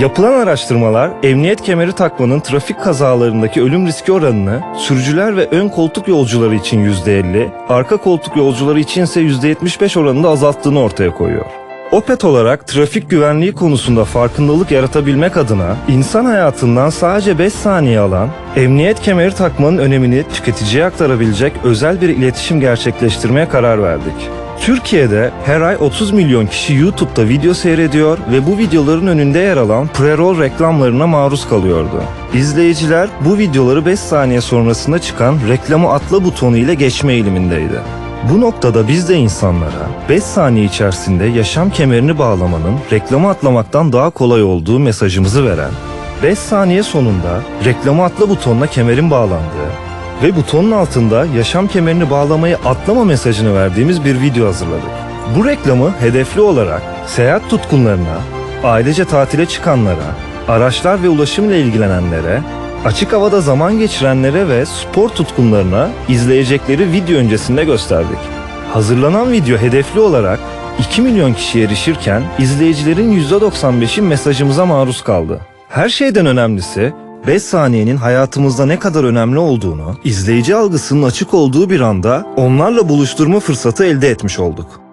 Yapılan araştırmalar emniyet kemeri takmanın trafik kazalarındaki ölüm riski oranını sürücüler ve ön koltuk yolcuları için %50, arka koltuk yolcuları içinse %75 oranında azalttığını ortaya koyuyor. Opet olarak trafik güvenliği konusunda farkındalık yaratabilmek adına insan hayatından sadece 5 saniye alan, emniyet kemeri takmanın önemini tüketiciye aktarabilecek özel bir iletişim gerçekleştirmeye karar verdik. Türkiye'de her ay 30 milyon kişi YouTube'da video seyrediyor ve bu videoların önünde yer alan pre-roll reklamlarına maruz kalıyordu. İzleyiciler bu videoları 5 saniye sonrasında çıkan reklamı atla butonu ile geçme eğilimindeydi. Bu noktada biz de insanlara 5 saniye içerisinde yaşam kemerini bağlamanın reklamı atlamaktan daha kolay olduğu mesajımızı veren, 5 saniye sonunda reklamı atla butonuna kemerin bağlandığı ve butonun altında yaşam kemerini bağlamayı atlama mesajını verdiğimiz bir video hazırladık. Bu reklamı hedefli olarak seyahat tutkunlarına, ailece tatile çıkanlara, araçlar ve ulaşım ile ilgilenenlere, açık havada zaman geçirenlere ve spor tutkunlarına izleyecekleri video öncesinde gösterdik. Hazırlanan video hedefli olarak 2 milyon kişiye erişirken izleyicilerin %95'i mesajımıza maruz kaldı. Her şeyden önemlisi 5 saniyenin hayatımızda ne kadar önemli olduğunu, izleyici algısının açık olduğu bir anda onlarla buluşturma fırsatı elde etmiş olduk.